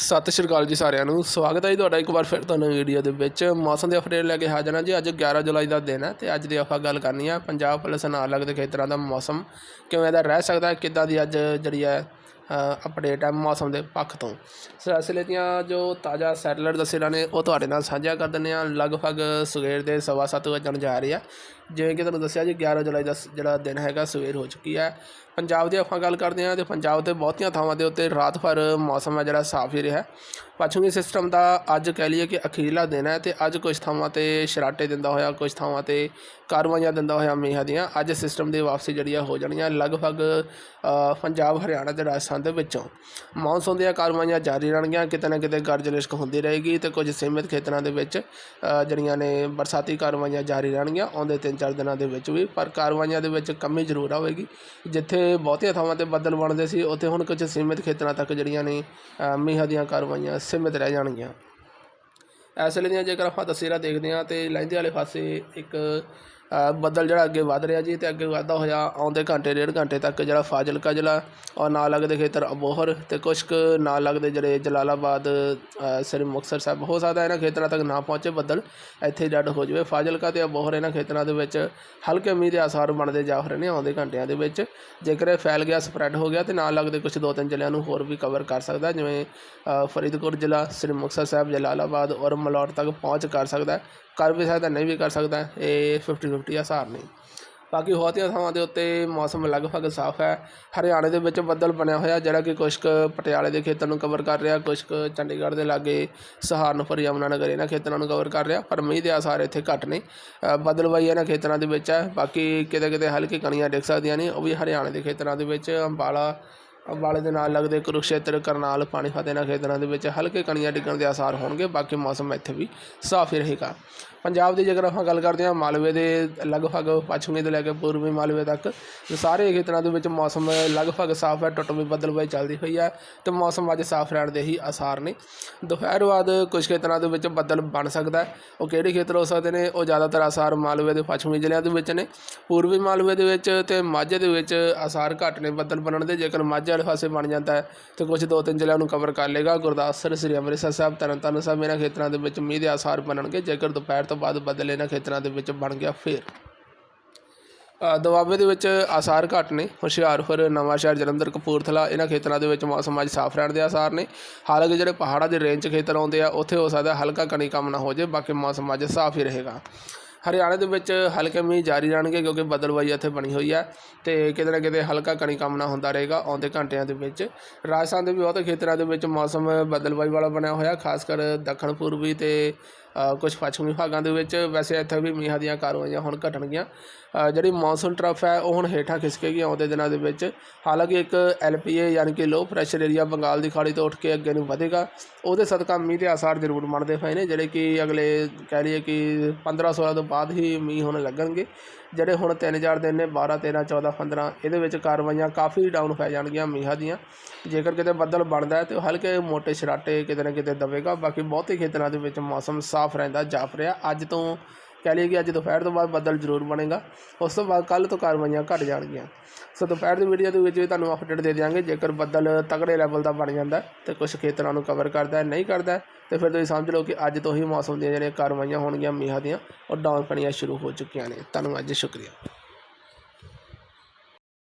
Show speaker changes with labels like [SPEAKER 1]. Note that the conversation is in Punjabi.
[SPEAKER 1] ਸਤਿ ਸ਼੍ਰੀ ਅਕਾਲ ਜੀ ਸਾਰਿਆਂ ਨੂੰ। ਸਵਾਗਤ ਹੈ ਜੀ ਤੁਹਾਡਾ ਇੱਕ ਵਾਰ ਫਿਰ ਤੁਹਾਨੂੰ ਵੀਡੀਓ ਦੇ ਵਿੱਚ। ਮੌਸਮ ਦੇ ਅਪਡੇਟ ਲੈ ਕੇ ਹਾਜ਼ਰ ਹਾਂ ਜੀ। ਅੱਜ 11 ਜੁਲਾਈ ਦਾ ਦਿਨ ਹੈ ਤੇ ਅੱਜ ਦੀ ਆਪਾਂ ਗੱਲ ਕਰਨੀ ਆ ਪੰਜਾਬ ਪੁਲਿਸ ਨਾਲ ਲੱਗਦੇ ਖੇਤਰਾਂ ਦਾ ਮੌਸਮ। ਕਿਵੇਂ ਦਾ ਰਹਿ ਸਕਦਾ ਕਿੱਦਾਂ ਦੀ ਅੱਜ ਜਿਹੜੀ ਹੈ ਅਪਡੇਟ ਹੈ ਮੌਸਮ ਦੇ ਪੱਖ ਤੋਂ। ਸੋ ਇਸ ਲਈ ਦੀਆਂ ਜੋ ਤਾਜ਼ਾ ਸੈਟਲਾਈਟ ਦੱਸੇ ਨੇ ਉਹ ਤੁਹਾਡੇ ਨਾਲ ਸਾਂਝਾ ਕਰ ਦਿੰਦੇ ਆ ਲਗਭਗ ਸਵੇਰ ਦੇ ਸਵਾ ਸੱਤ ਵੱਜਣ ਜਾ ਰਹੀ ਆ। ਜਿਵੇਂ ਕਿ ਤੁਹਾਨੂੰ ਦੱਸਿਆ ਜੀ 11 ਜੁਲਾਈ ਦਾ ਸ- ਜਿਹੜਾ ਦਿਨ ਹੈਗਾ, ਸਵੇਰ ਹੋ ਚੁੱਕੀ ਹੈ। ਪੰਜਾਬ ਦੀ ਆਪਾਂ ਗੱਲ ਕਰਦੇ ਹਾਂ ਤੇ ਪੰਜਾਬ ਦੇ ਬਹੁਤੀਆਂ ਥਾਵਾਂ ਦੇ ਉੱਤੇ ਰਾਤ ਭਰ ਮੌਸਮ ਹੈ ਜਿਹੜਾ ਸਾਫ਼ ਹੀ ਰਿਹਾ। ਪੱਛਮੀ ਸਿਸਟਮ ਦਾ ਅੱਜ ਕਹਿ ਲਈਏ ਕਿ ਅਖੀਰਲਾ ਦਿਨ ਹੈ ਤੇ ਅੱਜ ਕੁਝ ਥਾਵਾਂ ਤੇ ਸ਼ਰਾਟੇ ਦਿੰਦਾ ਹੋਇਆ ਕੁਝ ਥਾਵਾਂ ਤੇ ਕਾਰਵਾਈਆਂ ਦਿੰਦਾ ਹੋਇਆ ਮੀਂਹਾਂ ਦੀਆਂ, ਅੱਜ ਸਿਸਟਮ ਦੀ ਵਾਪਸੀ ਜਿਹੜੀ ਆ ਹੋ ਜਾਣੀਆਂ ਲਗਭਗ ਪੰਜਾਬ, ਹਰਿਆਣਾ ਤੇ ਰਾਜਸਥਾਨ ਦੇ ਵਿੱਚੋਂ। ਮੌਨਸੂਨ ਦੀਆਂ ਕਾਰਵਾਈਆਂ ਜਾਰੀ ਰਹਿਣਗੀਆਂ, ਕਿਤੇ ਨਾ ਕਿਤੇ ਗਰਜ ਲਿਸ਼ਕ ਹੁੰਦੀ ਰਹੇਗੀ ਤੇ ਕੁਝ ਸੀਮਿਤ ਖੇਤਰਾਂ ਦੇ ਵਿੱਚ ਜਿਹੜੀਆਂ ਨੇ ਬਰਸਾਤੀ ਕਾਰਵਾਈਆਂ ਜਾਰੀ ਰਹਿਣਗੀਆਂ, ਆਉਂਦੇ ਤਿੰਨ ਚਾਰ ਦਿਨਾਂ ਦੇ ਵਿੱਚ ਵੀ, ਪਰ ਕਾਰਵਾਈਆਂ ਦੇ ਵਿੱਚ ਕਮੀ ਜ਼ਰੂਰ ਆਵੇਗੀ, ਜਿੱਥੇ ਬਹੁਤੀਆਂ ਥਾਵਾਂ ਤੇ ਬੱਦਲ ਬਣਦੇ ਸੀ ਉੱਥੇ ਹੁਣ ਕੁਝ ਸੀਮਿਤ ਖੇਤਰਾਂ ਤੱਕ ਜਿਹੜੀਆਂ ਨੇ ਅ, ਦੀਆਂ ਕਾਰਵਾਈਆਂ ਸੀਮਿਤ ਰਹਿ ਜਾਣਗੀਆਂ। ਇਸ ਵੇਲੇ ਦੀਆਂ ਜੇਕਰ ਆਪਾਂ ਤਸਵੀਰਾਂ ਦੇਖਦੇ ਹਾਂ ਤੇ ਲਹਿੰਦੇ ਵਾਲੇ ਪਾਸੇ ਇੱਕ ਬੱਦਲ ਜਿਹੜਾ ਅੱਗੇ ਵੱਧ ਰਿਹਾ ਜੀ ਅਤੇ ਅੱਗੇ ਵੱਧਦਾ ਹੋਇਆ ਆਉਂਦੇ ਘੰਟੇ ਡੇਢ ਘੰਟੇ ਤੱਕ ਜਿਹੜਾ ਫਾਜ਼ਿਲਕਾ ਜ਼ਿਲ੍ਹਾ ਔਰ ਨਾਲ ਲੱਗਦੇ ਖੇਤਰ ਅਬੋਹਰ ਅਤੇ ਕੁਛ ਕੁ ਨਾਲ ਲੱਗਦੇ ਜਿਹੜੇ ਜਲਾਲਾਬਾਦ ਸ੍ਰੀ ਮੁਕਤਸਰ ਸਾਹਿਬ ਹੋ ਸਕਦਾ ਇਹਨਾਂ ਖੇਤਰਾਂ ਤੱਕ ਨਾ ਪਹੁੰਚੇ ਬੱਦਲ ਇੱਥੇ ਡੱਡ ਹੋ ਜਾਵੇ। ਫਾਜ਼ਿਲਕਾ ਅਤੇ ਅਬੋਹਰ ਇਹਨਾਂ ਖੇਤਰਾਂ ਦੇ ਵਿੱਚ ਹਲਕੇ ਮੀਂਹ ਦੇ ਆਸਾਰ ਬਣਦੇ ਜਾ ਰਹੇ ਨੇ ਆਉਂਦੇ ਘੰਟਿਆਂ ਦੇ ਵਿੱਚ। ਜੇਕਰ ਇਹ ਫੈਲ ਗਿਆ ਸਪਰੈਡ ਹੋ ਗਿਆ ਤੇ ਨਾਲ ਲੱਗਦੇ ਕੁਝ ਦੋ ਤਿੰਨ ਜ਼ਿਲ੍ਹਿਆਂ ਨੂੰ ਹੋਰ ਵੀ ਕਵਰ ਕਰ ਸਕਦਾ ਜਿਵੇਂ ਫਰੀਦਕੋਟ ਜ਼ਿਲ੍ਹਾ, ਸ੍ਰੀ ਮੁਕਤਸਰ ਸਾਹਿਬ, ਜਲਾਲਾਬਾਦ ਔਰ ਮਲੌਰ ਤੱਕ ਪਹੁੰਚ ਕਰ ਸਕਦਾ ਕਰ ਵੀ ਸਕਦਾ, ਨਹੀਂ ਵੀ ਕਰ ਸਕਦਾ, ਇਹ 50 50 ਆਸਾਰ ਨਹੀਂ। ਬਾਕੀ ਬਹੁਤੀਆਂ ਥਾਵਾਂ ਦੇ ਉੱਤੇ ਮੌਸਮ ਲਗਭਗ ਸਾਫ਼ ਹੈ। ਹਰਿਆਣੇ ਦੇ ਵਿੱਚ ਬੱਦਲ ਬਣਿਆ ਹੋਇਆ, ਜਿਹੜਾ ਕਿ ਕੁਛ ਕੁ ਪਟਿਆਲੇ ਦੇ ਖੇਤਰ ਨੂੰ ਕਵਰ ਕਰ ਰਿਹਾ ਕੁਛ ਕੁ ਚੰਡੀਗੜ੍ਹ ਦੇ ਲਾਗੇ ਸਹਾਰਨਪੁਰ, ਯਮੁਨਾ ਨਗਰ ਇਹਨਾਂ ਖੇਤਰਾਂ ਨੂੰ ਕਵਰ ਕਰ ਰਿਹਾ, ਪਰ ਮੀਂਹ ਦੇ ਆਸਾਰ ਇੱਥੇ ਘੱਟ ਨੇ। ਬਦਲਵਾਈ ਇਹਨਾਂ ਖੇਤਰਾਂ ਦੇ ਵਿੱਚ ਹੈ। ਬਾਕੀ ਕਿਤੇ ਕਿਤੇ ਹਲਕੀ ਕਣੀਆਂ ਡਿੱਗ ਸਕਦੀਆਂ ਨੇ, ਉਹ ਵੀ ਹਰਿਆਣੇ ਦੇ ਖੇਤਰਾਂ ਦੇ ਵਿੱਚ, ਅੰਬਾਲਾ ਅੰਬਾਲੇ ਦੇ ਨਾਲ ਲੱਗਦੇ ਕੁਰੂਕਸ਼ੇਤਰ, ਕਰਨਾਲ ਪਾਣੀਪਤ ਇਹਨਾਂ ਖੇਤਰਾਂ ਦੇ ਵਿੱਚ ਹਲਕੇ ਕਣੀਆਂ ਡਿੱਗਣ ਦੇ ਆਸਾਰ ਹੋਣਗੇ। ਬਾਕੀ ਮੌਸਮ ਇੱਥੇ ਵੀ ਸਾਫ਼ ਹੀ ਰਹੇਗਾ। ਪੰਜਾਬ ਦੀ ਜੇਕਰ ਆਪਾਂ ਗੱਲ ਕਰਦੇ ਹਾਂ, ਮਾਲਵੇ ਦੇ ਲਗਭਗ ਪੱਛਮੀ ਤੋਂ ਲੈ ਕੇ ਪੂਰਬੀ ਮਾਲਵੇ ਤੱਕ ਸਾਰੇ ਖੇਤਰਾਂ ਦੇ ਵਿੱਚ ਮੌਸਮ ਲਗਭਗ ਸਾਫ਼ ਹੈ ਟੁੱਟਵੀਂ ਬੱਦਲਬਾਈ ਚੱਲਦੀ ਹੋਈ ਹੈ ਤੇ ਮੌਸਮ ਅੱਜ ਸਾਫ਼ ਰਹਿਣ ਦੇ ਹੀ ਆਸਾਰ ਨੇ। ਦੁਪਹਿਰ ਬਾਅਦ ਕੁਝ ਖੇਤਰਾਂ ਦੇ ਵਿੱਚ ਬੱਦਲ ਬਣ ਸਕਦਾ ਉਹ ਕਿਹੜੇ ਖੇਤਰ ਹੋ ਸਕਦੇ ਨੇ? ਉਹ ਜ਼ਿਆਦਾਤਰ ਆਸਾਰ ਮਾਲਵੇ ਦੇ ਪੱਛਮੀ ਜ਼ਿਲ੍ਹਿਆਂ ਦੇ ਵਿੱਚ ਨੇ। ਪੂਰਬੀ ਮਾਲਵੇ ਦੇ ਵਿੱਚ ਤੇ ਮਾਝੇ ਦੇ ਵਿੱਚ ਆਸਾਰ ਘੱਟ ਨੇ ਬੱਦਲ ਬਣਨ ਦੇ, ਜੇਕਰ ਮਾਝੇ ਵਾਲੇ ਪਾਸੇ ਬਣ ਜਾਂਦਾ ਹੈ, ਤੇ ਕੁਝ ਦੋ ਤਿੰਨ ਜ਼ਿਲ੍ਹਿਆਂ ਨੂੰ ਕਵਰ ਕਰ ਲੇਗਾ ਗੁਰਦਾਸਪੁਰ, ਸ੍ਰੀ ਅੰਮ੍ਰਿਤਸਰ ਸਾਹਿਬ, ਤਰਨਤਾਰਨ ਸਾਹਿਬ, ਇਹਨਾਂ ਖੇਤਰਾਂ ਦੇ ਵਿੱਚ ਮੀਂਹ ਦੇ ਆਸਾਰ ਬਣਨਗੇ, ਜੇਕਰ ਦੁਪਹਿਰ ਤੋਂ ਬਾਅਦ ਬੱਦਲ ਇਹਨਾਂ ਖੇਤਰਾਂ ਦੇ ਵਿੱਚ ਬਣ ਗਿਆ ਫਿਰ। ਅ, ਦੁਆਬੇ ਦੇ ਵਿੱਚ ਆਸਾਰ ਘੱਟ ਨੇ ਹੁਸ਼ਿਆਰਪੁਰ ਨਵਾਂਸ਼ਹਿਰ ਜਲੰਧਰ ਕਪੂਰਥਲਾ ਇਹਨਾਂ ਖੇਤਰਾਂ ਦੇ ਵਿੱਚ ਮੌਸਮ ਅੱਜ ਸਾਫ਼ ਰਹਿਣ ਦੇ ਆਸਾਰ ਨੇ। ਹਾਲਾਂਕਿ ਜਿਹੜੇ ਪਹਾੜਾਂ ਦੇ ਰੇਂਜ 'ਚ ਖੇਤਰ ਆਉਂਦੇ ਆ ਉੱਥੇ ਹੋ ਸਕਦਾ ਹਲਕਾ ਕਣੀ ਕੰਮ ਨਾ ਹੋ ਜਾਏ ਬਾਕੀ ਮੌਸਮ ਅੱਜ ਸਾਫ਼ ਹੀ ਰਹੇਗਾ। ਹਰਿਆਣਾ ਦੇ ਵਿੱਚ ਹਲਕੇ ਮੀਂਹ ਜਾਰੀ ਰਹਿਣਗੇ ਕਿਉਂਕਿ ਬਦਲਵਾਈ ਇੱਥੇ ਬਣੀ ਹੋਈ ਹੈ ਤੇ ਕਿਤੇ ਨਾ ਕਿਤੇ ਹਲਕਾ ਕਣੀ ਕੰਮ ਨਾ ਹੁੰਦਾ ਰਹੇਗਾ ਆਉਂਦੇ ਘੰਟਿਆਂ ਦੇ ਵਿੱਚ। ਰਾਜਸਥਾਨ ਦੇ ਵੀ ਬਹੁਤੇ ਖੇਤਰਾਂ ਦੇ ਵਿੱਚ ਮੌਸਮ ਬਦਲਵਾਈ ਵਾਲਾ ਬਣਿਆ ਹੋਇਆ ਖਾਸ ਕਰ ਦੱਖਣ ਪੂਰਬੀ ਤੇ ਕੁਛ ਪੱਛਮੀ ਭਾਗਾਂ ਦੇ ਵਿੱਚ ਵੈਸੇ ਇੱਥੇ ਵੀ ਮੀਂਹਾਂ ਦੀਆਂ ਕਾਰਵਾਈਆਂ ਹੁਣ ਘਟਣਗੀਆਂ। ਜਿਹੜੀ ਮੌਨਸੂਨ ਟਰਫ ਹੈ, ਉਹ ਹੁਣ ਹੇਠਾਂ ਖਿਸਕੇਗੀ ਆਉਂਦੇ ਦਿਨਾਂ ਦੇ ਵਿੱਚ। ਹਾਲਾਂਕਿ ਇੱਕ ਐਲਪੀਏ ਯਾਨੀ ਕਿ ਲੋ ਪ੍ਰੈਸ਼ਰ ਏਰੀਆ ਬੰਗਾਲ ਦੀ ਖਾੜੀ ਤੋਂ ਉੱਠ ਕੇ ਅੱਗੇ ਨੂੰ ਵਧੇਗਾ। ਉਹਦੇ ਸਦਕਾ ਮੀਂਹ ਦੇ ਆਸਾਰ ਜ਼ਰੂਰ ਬਣਦੇ ਪਏ ਨੇ, ਜਿਹੜੇ ਕਿ ਅਗਲੇ ਕਹਿ ਲਈਏ ਕਿ 15 16 ਤੋਂ ਬਾਅਦ ਹੀ ਮੀਂਹ ਹੋਣ ਲੱਗਣਗੇ। ਜਿਹੜੇ ਹੁਣ 3-4 ਦਿਨ ਨੇ 12 13 14 15 ਇਹਦੇ ਵਿੱਚ ਕਾਰਵਾਈਆਂ ਕਾਫੀ ਡਾਊਨ ਹੋ ਜਾਣਗੀਆਂ ਮੀਂਹਾਂ ਦੀਆਂ। ਜੇਕਰ ਕਿਤੇ ਬੱਦਲ ਬਣਦਾ ਹੈ ਤੇ ਹਲਕੇ ਮੋٹے ਛਰਾਟੇ ਕਿਤੇ ਨਾ ਕਿਤੇ ਦਵੇਗਾ, ਬਾਕੀ ਬਹੁਤੇ ਖੇਤਰਾਂ ਦੇ ਵਿੱਚ ਮੌਸਮ ਸਾਫ਼ ਰਹਿੰਦਾ, ਜਾਪ ਰਿਹਾ। ਅੱਜ ਤੋਂ ਕਹਿ ਲਈਏ ਕਿ ਅੱਜ ਦੁਪਹਿਰ ਤੋਂ ਬਾਅਦ ਬੱਦਲ ਜ਼ਰੂਰ ਬਣੇਗਾ। ਉਸ ਤੋਂ ਬਾਅਦ ਕੱਲ੍ਹ ਤੋਂ ਕਾਰਵਾਈਆਂ ਘਟ ਜਾਣਗੀਆਂ। ਸੋ ਦੁਪਹਿਰ ਦੀ ਵੀਡੀਓ ਦੇ ਵਿੱਚ ਵੀ ਤੁਹਾਨੂੰ ਅਪਡੇਟ ਦੇ ਦਿਆਂਗੇ, ਜੇਕਰ ਬੱਦਲ ਤਗੜੇ ਲੈਵਲ ਦਾ ਬਣ ਜਾਂਦਾ ਹੈ, ਤੇ ਕੁਝ ਖੇਤਰਾਂ ਨੂੰ ਕਵਰ ਕਰਦਾ ਹੈ, ਨਹੀਂ ਕਰਦਾ ਹੈ, ਤੇ ਫਿਰ ਤੁਸੀਂ ਸਮਝ ਲਓ ਕਿ ਅੱਜ ਤੋਂ ਹੀ ਮੌਸਮ ਦੀਆਂ ਜਿਹੜੀਆਂ ਕਾਰਵਾਈਆਂ ਹੋਣਗੀਆਂ ਮੀਂਹਾਂ ਦੀਆਂ, ਉਹ ਡਾਊਨ ਪਣੀਆਂ ਸ਼ੁਰੂ ਹੋ ਚੁੱਕੀਆਂ ਨੇ। ਤੁਹਾਨੂੰ ਅੱਜ ਸ਼ੁਕਰੀਆ।